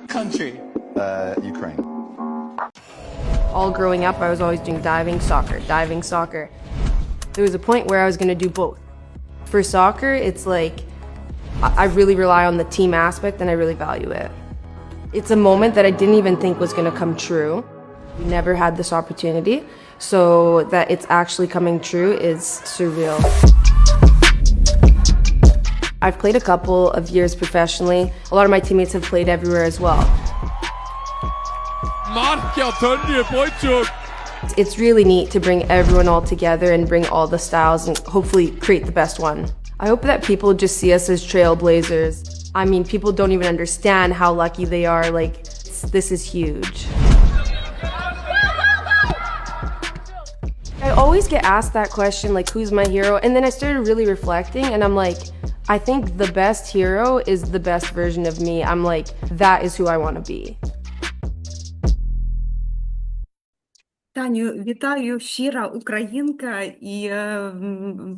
Country. Uh, Ukraine. All growing up, I was always doing diving, soccer, diving, soccer. There was a point where I was going to do both. For soccer, it's like I I really rely on the team aspect and I really value it. It's a moment that I didn't even think was going to come true. We never had this opportunity, so that it's actually coming true is surreal. I've played a couple of years professionally. A lot of my teammates have played everywhere as well. Markia Tönje Boychuk. It's really neat to bring everyone all together and bring all the styles and hopefully create the best one. I hope that people just see us as trailblazers. I mean, people don't even understand how lucky they are. Like, this is huge. I always get asked that question, like, who's my hero? And then I started really reflecting, and I'm like, I think the best hero is the best version of me. I'm like, that is who I want to be. Таню, вітаю, щира українка, і е, м,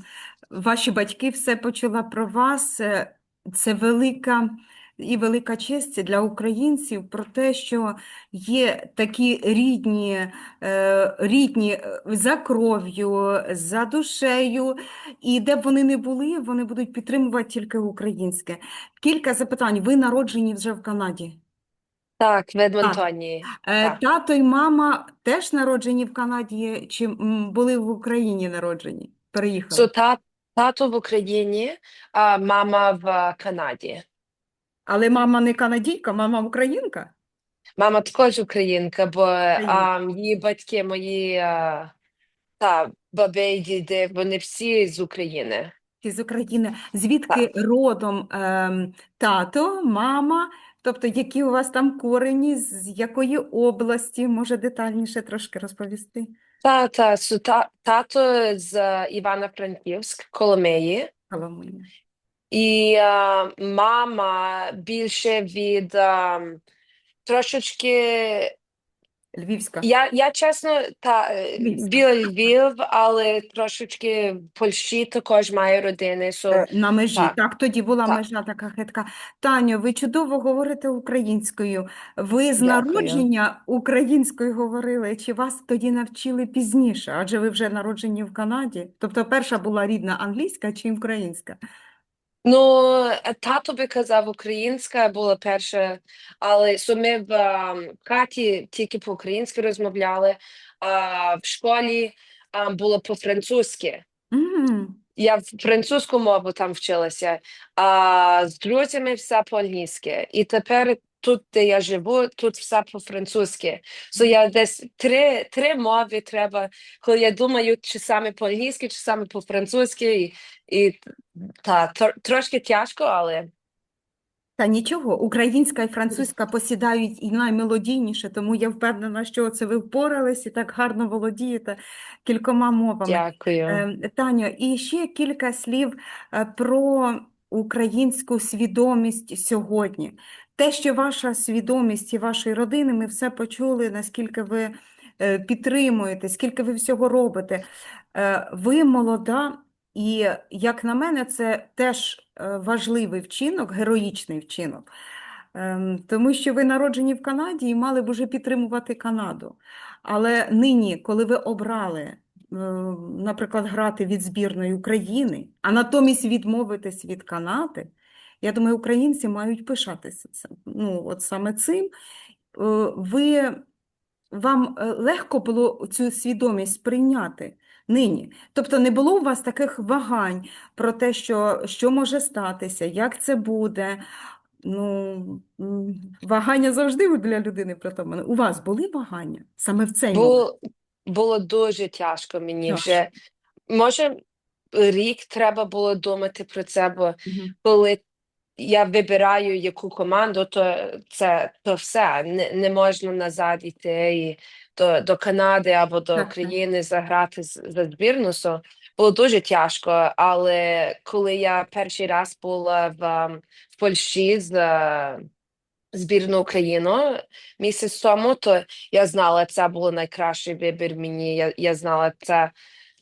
ваші батьки все почула про вас. Е, Це велика І велика честь для українців про те, що є такі рідні, е, рідні е, за кров'ю, за душею, і де б вони не були, вони будуть підтримувати тільки українське. Кілька запитань. Ви народжені вже в Канаді? Так, в Едмонтоні. Е, Так. Тато і мама теж народжені в Канаді чи були в Україні народжені? Переїхали. So, тато в Україні, а мама в Канаді. Але мама не канадійка, мама українка. Мама також українка, бо а, її батьки, мої а, та, баби і діди, вони всі з України. Ти з України. Звідки родом ем, тато, мама? Тобто, які у вас там корені, з якої області? Може детальніше трошки розповісти? Та, та, та, тато з Івано-Франківськ, Коломиї, Коломия. І а, мама більше від а, трошечки Львівська. Я, я чесно, та е, Львівська. біля Львів, але трошечки в Польщі також маю родини. So, Е, На межі. так. Так, тоді була Так. межа така хитка. Таню, ви чудово говорите українською. Ви з Дякую. народження українською говорили, чи вас тоді навчили пізніше? Адже ви вже народжені в Канаді. Тобто перша була рідна англійська чи українська? Ну, е, тато би казав, українська була перша, але so ми в ем, хаті тільки по-українськи розмовляли, а в школі ем, було по-французьки. М, Я в французьку мову там вчилася, а з друзями все по-англійськи. І тепер тут, де я живу, тут все по-французьки. So я десь три, три мови треба, коли я думаю, чи саме по-англійськи, чи саме по-французьки. І, і та, тр- трошки тяжко, але Та нічого, українська і французька посідають і наймелодійніше, тому я впевнена, що це ви впорались і так гарно володієте кількома мовами. дякую. Ем, Таню, і ще кілька слів е, про українську свідомість сьогодні. Те, що ваша свідомість і вашої родини, ми все почули, наскільки ви е, підтримуєте, скільки ви всього робите. Е, Ви молода, і, як на мене, це теж е, важливий вчинок, героїчний вчинок. Ем, Тому що ви народжені в Канаді і мали б уже підтримувати Канаду. Але нині, коли ви обрали, е, наприклад, грати від збірної України, а натомість відмовитись від Канади, я думаю, українці мають пишатися цим. Ну, от саме цим. Е, Ви, вам легко було цю свідомість прийняти нині? Тобто не було у вас таких вагань про те, що, що може статися, як це буде? Ну, вагання завжди для людини притаманне. У вас були вагання саме в цей момент? Було, було дуже тяжко мені Тяжко. вже. Може, рік треба було думати про це, бо Мгм. коли я вибираю яку команду, то це то все. Не, не можна назад йти і до, до Канади або до. України заграти за збірну. So, було дуже тяжко. Але коли я перший раз була в, ем, в Польщі з е, збірною Україну місяць тому, то я знала, це був найкращий вибір мені. Я, я знала це.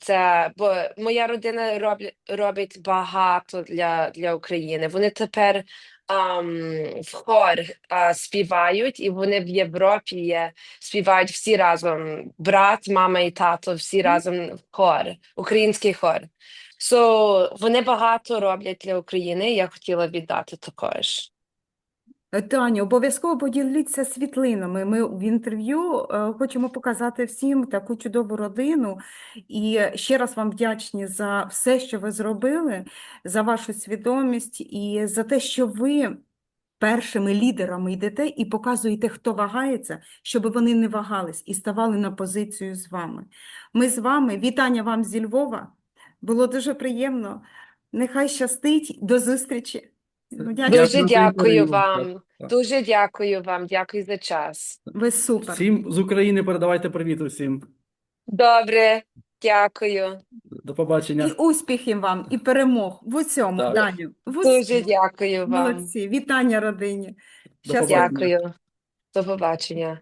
Це бо моя родина роблять робить багато для, для України. Вони тепер ам, в хор а, співають, і вони в Європі є, співають всі разом. Брат, мама і тато, всі разом в хор, український хор. So, вони багато роблять для України. Я хотіла віддати також. Таню, обов'язково поділіться світлинами. Ми в інтерв'ю е, хочемо показати всім таку чудову родину. І ще раз вам вдячні за все, що ви зробили, за вашу свідомість і за те, що ви першими лідерами йдете і показуєте, хто вагається, щоб вони не вагались і ставали на позицію з вами. Ми з вами. Вітання вам зі Львова. Було дуже приємно. Нехай щастить. До зустрічі. Вдячна. Дуже дякую вам. Дуже дякую вам. Дякую за час. Ви супер. Всім з України передавайте привіт усім. Добре, дякую. До побачення. І успіхів вам, і перемог в усьому, Так. Даню. В Дуже дякую вам. Молодці. Вітання родині. До Щас- побачення. Дякую. До побачення.